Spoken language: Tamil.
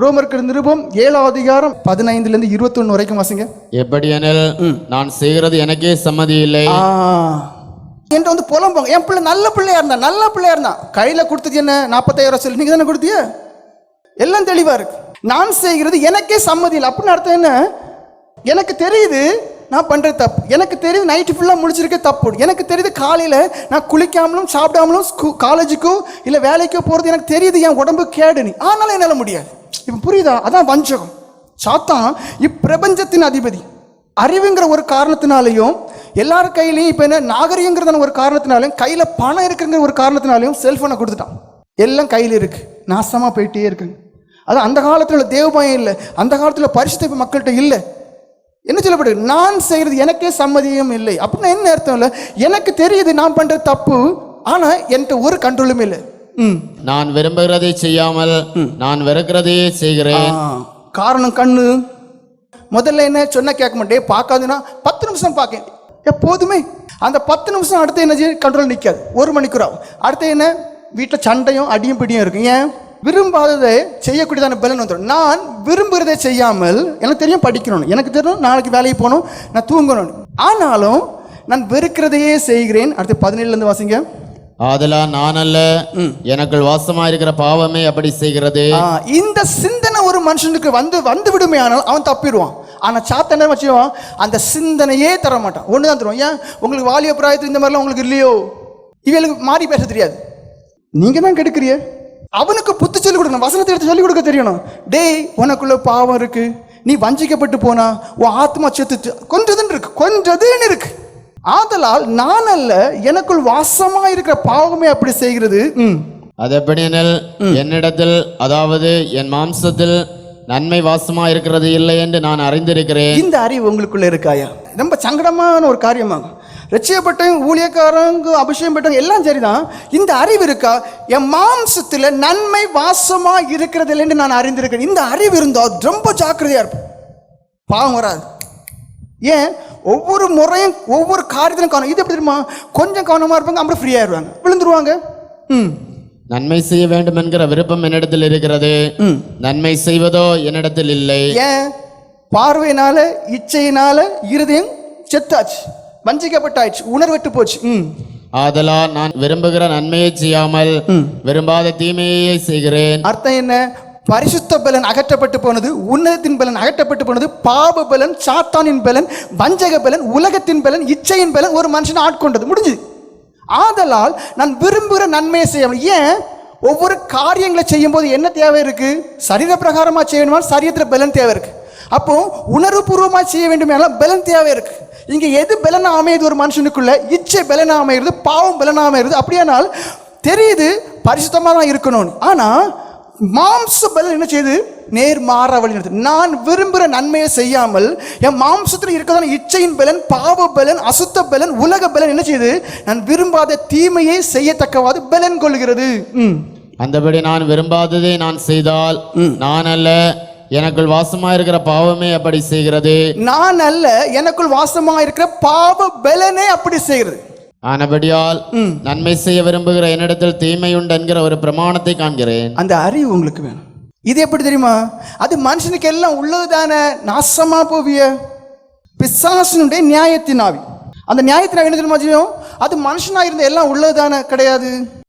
ரோமருக்கு நிருபம் ஏழாவது அதிகாரம் பதினைந்துல இருந்து இருபத்தொன்னு வரைக்கும் வாசிங்க. எப்படியெனில் நான் செய்கிறது எனக்கே சம்மதி இல்லை. என்கிட்ட வந்து புலம்புவாங்க என் பிள்ளை நல்ல பிள்ளையா இருந்தா நல்ல பிள்ளையா இருந்தான் கையில கொடுத்தது என்ன? நாற்பத்தாயிரம் சொல்லி. நீங்க தானே கொடுத்திய? எல்லாம் தெளிவா இருக்கு. நான் செய்கிறது எனக்கே சம்மதி இல்லை. அப்படின்னு அர்த்தம் என்ன? எனக்கு தெரியுது நான் பண்றது தப்பு. எனக்கு தெரியுது நைட்டு ஃபுல்லாக முடிச்சிருக்க தப்பு. எனக்கு தெரியுது காலையில் நான் குளிக்காமலும் சாப்பிடாமலும் ஸ்கூ காலேஜுக்கோ இல்லை வேலைக்கோ போகிறது எனக்கு தெரியுது. என் உடம்பு கேடு நீ ஆனாலும் என்னால் முடியாது. இப்போ புரியுதா? அதான் வஞ்சகம். சாத்தான் இப்பிரபஞ்சத்தின் அதிபதி. அறிவுங்கிற ஒரு காரணத்தினாலையும் எல்லார் கையிலையும் இப்போ என்ன நாகரிகங்கிறதான ஒரு காரணத்தினாலையும் கையில் பணம் இருக்குங்கிற ஒரு காரணத்தினாலையும் செல்ஃபோனை கொடுத்துட்டான். எல்லாம் கையில் இருக்குது நாசமாக போயிட்டே இருக்குங்க அது அந்த காலத்தில் உள்ள தேவபயம் இல்லை. அந்த காலத்தில் பரிசுத்த மக்கள்கிட்ட இல்லை. என்ன சொல்லப்படுது? நான் செய்கிறது எனக்கே சம்மதியும் இல்லை. அப்படின்னா என்ன அர்த்தம் இல்லை? எனக்கு தெரியுது நான் பண்ணுறது தப்பு. ஆனால் என்கிட்ட ஒரு கண்ட்ரோலும் இல்லை. நான் விரும்புகிறதை செய்யாமல் நான் வெறுக்கிறதையே செய்கிறேன். காரணம் கண்ணு. முதல்ல என்ன சொன்ன கேட்க மாட்டேன். பார்க்காதுன்னா பத்து நிமிஷம் பார்க்கேன். எப்போதுமே அந்த பத்து நிமிஷம் அடுத்து என்ன கண்ட்ரோல் நிற்காது ஒரு மணிக்கூர் ஆகும் அடுத்து என்ன? வீட்டில் சண்டையும் அடியும் பிடியும் இருக்கும். ஏன்? விரும்பாததை செய்யக்கூடியதான பலன் வந்துடும். நான் விரும்புகிறதை செய்யாமல் எனக்கு தெரியும் படிக்கணும். எனக்கு தெரியும் நாளைக்கு வேலைக்கு போகணும். நான் தூங்கணும். ஆனாலும் நான் வெறுக்கிறதையே செய்கிறேன். அடுத்து பதினேழுலேருந்து வாசிங்க. ஆதலா நான் அல்ல எனக்குள் வாசமாயிருக்கிற பாவமே அப்படி செய்கிறது. இந்த சிந்தனை ஒரு மனுஷனுக்கு வந்து வந்து விடுமே ஆனால் அவன் தப்பிடுவான். ஆனால் சாத்த என்ன வச்சுவான் அந்த சிந்தனையே தர மாட்டான் ஒன்று தான் தருவான். ஏன்? உங்களுக்கு வாலிய பிராயத்தில் இந்த மாதிரிலாம் உங்களுக்கு இல்லையோ? இவளுக்கு மாறி பேச தெரியாது. நீங்கள் தான் கெடுக்கிறிய அவனுக்கு புத்து சொல்லிக் கொடுக்கணும். வசனத்தை எடுத்து சொல்லிக் கொடுக்க தெரியணும். டேய் உனக்குள்ள பாவம் இருக்கு. நீ வஞ்சிக்கப்பட்டு போனா உன் ஆத்மா செத்து கொஞ்சதுன்னு இருக்கு. கொஞ்சதுன்னு இருக்கு. ஆதலால் நான் அல்ல எனக்குள் வாசமா இருக்கிற பாவமே அப்படி செய்கிறது. அது எப்படியெனில் என்னிடத்தில் அதாவது என் மாம்சத்தில் நன்மை வாசமா இருக்கிறது இல்லை என்று நான் அறிந்திருக்கிறேன். இந்த அறிவு உங்களுக்குள்ள இருக்காயா? ரொம்ப சங்கடமான ஒரு காரியமாகும் ரட்சியப்பட்டவங்க ஊழியக்காரங்க அபிஷேகம் பெற்றவங்க எல்லாம் சரிதான். இந்த அறிவு இருக்கா? என் மாம்சத்தில் நன்மை வாசமா இருக்கிறது இல்லைன்னு நான் அறிந்திருக்கிறேன். இந்த அறிவு இருந்தால் ரொம்ப ஜாக்கிரதையா இருப்பேன். பாவம் வராது. ஏன்? ஒவ்வொரு முறையும் ஒவ்வொரு காரியத்திலும் கவனம் இது எப்படி தெரியுமா? கொஞ்சம் கவனமா இருப்பாங்க அப்புறம் ஃப்ரீ ஆயிடுவாங்க. விழுந்துருவாங்க. ம். நன்மை செய்ய வேண்டும் என்கிற விருப்பம் என்னிடத்தில் இருக்கிறது. நன்மை செய்வதோ என்னிடத்தில் இல்லை. ஏன்? பார்வையினால இச்சையினால இருதயம் செத்தாச்சு. வஞ்சிக்கப்பட்டாச்சு உணர்வெட்டு போச்சு. ம். ஆதலா நான் விரும்புகிற நன்மையை செய்யாமல் விரும்பாத தீமையே செய்கிறேன். அர்த்தம் என்ன? பரிசுத்த பலன் அகற்றப்பட்டு போனது உன்னதத்தின் பலன் அகற்றப்பட்டு போனது பாப பலன் சாத்தானின் பலன் வஞ்சக பலன் உலகத்தின் பலன் இச்சையின் பலன் ஒரு மனுஷனை ஆட்கொண்டது முடிஞ்சுது. ஆதலால் நான் விரும்புகிற நன்மையை செய்ய ஏன்? ஒவ்வொரு காரியங்களை செய்யும்போது என்ன தேவை இருக்கு? சரீர பிரகாரமா செய்யணுமா? சரீரத்தில் பலன் தேவை இருக்கு. அப்போ உணர்வுபூர்வமாக செய்ய வேண்டுமானால் பலன் தேவை இருக்கு. இங்க எது பலன் அமையுது ஒரு மனுஷனுக்குள்ள? இச்சை பலன் அமைகிறது பாவம் பலன் அமையிறது அப்படியானால் தெரியுது பரிசுத்தமாக தான் இருக்கணும்னு. ஆனால் மாம்ச பலன் என்ன செய்யுது? நேர் மாற வழி நான் விரும்புகிற நன்மையை செய்யாமல் என் மாம்சத்தில் இருக்கிறதான இச்சையின் பலன் பாவ பலன் அசுத்த பலன் உலக பலன் என்ன செய்யுது? நான் விரும்பாத தீமையை செய்யத்தக்கவாது பலன் கொள்கிறது. ம். அந்தபடி நான் விரும்பாததை நான் செய்தால் நான் அல்ல எனக்குள் வாசமா இருக்கிற பாவமே அப்படி செய்கிறது. நான் அல்ல எனக்குள் வாசமாக இருக்கிற பாவ பலனே அப்படி செய்கிறது. ஆனபடியால் நன்மை செய்ய விரும்புகிற என்னிடத்தில் தீமை உண்டு என்கிற ஒரு பிரமாணத்தை காண்கிறேன். அந்த அறிவு உங்களுக்கு வேணும். இது எப்படி தெரியுமா? அது மனுஷனுக்கு எல்லாம் உள்ளது தானே நாசமா போவிய? பிசாசனுடைய நியாயத்தின் ஆவி. அந்த நியாயத்தின் என்ன தெரியுமா செய்யும் அது மனுஷனா இருந்த எல்லாம் உள்ளது தானே கிடையாது.